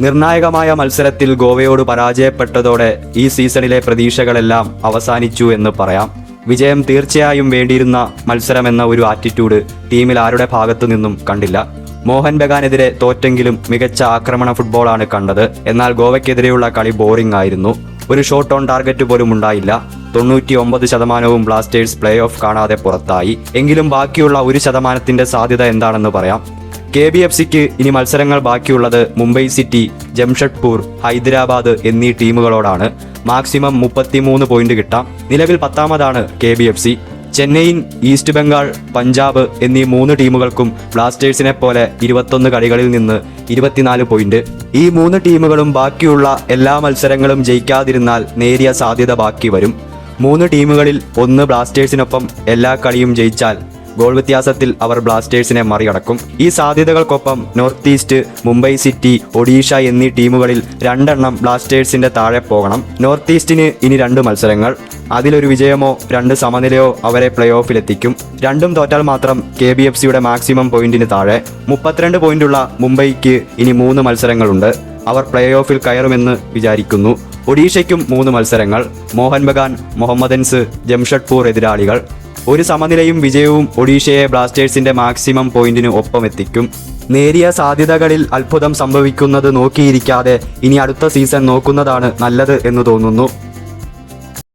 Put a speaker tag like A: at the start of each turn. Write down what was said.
A: നിർണായകമായ മത്സരത്തിൽ ഗോവയോട് പരാജയപ്പെട്ടതോടെ ഈ സീസണിലെ പ്രതീക്ഷകളെല്ലാം അവസാനിച്ചു എന്ന് പറയാം. വിജയം തീർച്ചയായും വേണ്ടിയിരുന്ന മത്സരമെന്ന ഒരു ആറ്റിറ്റ്യൂഡ് ടീമിൽ ആരുടെ ഭാഗത്തു നിന്നും കണ്ടില്ല. മോഹൻ ബഗാനെതിരെ തോറ്റെങ്കിലും മികച്ച ആക്രമണ ഫുട്ബോളാണ് കണ്ടത്. എന്നാൽ ഗോവയ്ക്കെതിരെയുള്ള കളി ബോറിംഗ് ആയിരുന്നു. ഒരു ഷോട്ട് ഓൺ ടാർഗറ്റ് പോലും ഉണ്ടായില്ല. തൊണ്ണൂറ്റി ഒമ്പത് ശതമാനവും ബ്ലാസ്റ്റേഴ്സ് പ്ലേ ഓഫ് കാണാതെ പുറത്തായി. എങ്കിലും ബാക്കിയുള്ള ഒരു ശതമാനത്തിന്റെ സാധ്യത എന്താണെന്ന് പറയാം. കെ ബി എഫ് സിക്ക് ഇനി മത്സരങ്ങൾ ബാക്കിയുള്ളത് മുംബൈ സിറ്റി ജംഷഡ്പൂർ ഹൈദരാബാദ് എന്നീ ടീമുകളോടാണ്. മാക്സിമം മുപ്പത്തിമൂന്ന് പോയിന്റ് കിട്ടാം. നിലവിൽ പത്താമതാണ് K B F C. Chennaiyin east Bengal Punjab എന്നീ മൂന്ന് ടീമുകൾക്കും ബ്ലാസ്റ്റേഴ്സിനെ പോലെ ഇരുപത്തൊന്ന് കളികളിൽ നിന്ന് ഇരുപത്തിനാല് പോയിന്റ്. ഈ മൂന്ന് ടീമുകളും ബാക്കിയുള്ള എല്ലാ മത്സരങ്ങളും ജയിക്കാതിരുന്നാൽ നേരിയ സാധ്യത ബാക്കി വരും. മൂന്ന് ടീമുകളിൽ ഒന്ന് ബ്ലാസ്റ്റേഴ്സിനൊപ്പം എല്ലാ കളിയും ജയിച്ചാൽ ഗോൾ വ്യത്യാസത്തിൽ അവർ ബ്ലാസ്റ്റേഴ്സിനെ മറികടക്കും. ഈ സാധ്യതകൾക്കൊപ്പം north east Mumbai city Odisha എന്നീ ടീമുകളിൽ രണ്ടെണ്ണം ബ്ലാസ്റ്റേഴ്സിന്റെ താഴെ പോകണം. നോർത്ത് ഈസ്റ്റിന് ഇനി രണ്ട് മത്സരങ്ങൾ. അതിലൊരു വിജയമോ രണ്ട് സമനിലയോ അവരെ പ്ലേ ഓഫിലെത്തിക്കും രണ്ടും തോറ്റാൽ മാത്രം കെ ബി എഫ് സിയുടെ മാക്സിമം പോയിന്റിന് താഴെ. മുപ്പത്തിരണ്ട് പോയിന്റുള്ള മുംബൈക്ക് ഇനി മൂന്ന് മത്സരങ്ങളുണ്ട്. അവർ പ്ലേ ഓഫിൽ കയറുമെന്ന് വിചാരിക്കുന്നു. ഒഡീഷയ്ക്കും മൂന്ന് മത്സരങ്ങൾ. മോഹൻ ബഗാൻ മുഹമ്മദൻസ് ജംഷഡ്പൂർ എതിരാളികൾ. ഒരു സമനിലയും വിജയവും ഒഡീഷയെ ബ്ലാസ്റ്റേഴ്സിന്റെ മാക്സിമം പോയിന്റിന് ഒപ്പം എത്തിക്കും നേരിയ സാധ്യതകളിൽ അത്ഭുതം സംഭവിക്കുന്നത് നോക്കിയിരിക്കാതെ ഇനി അടുത്ത സീസൺ നോക്കുന്നതാണ് നല്ലത് എന്ന് തോന്നുന്നു.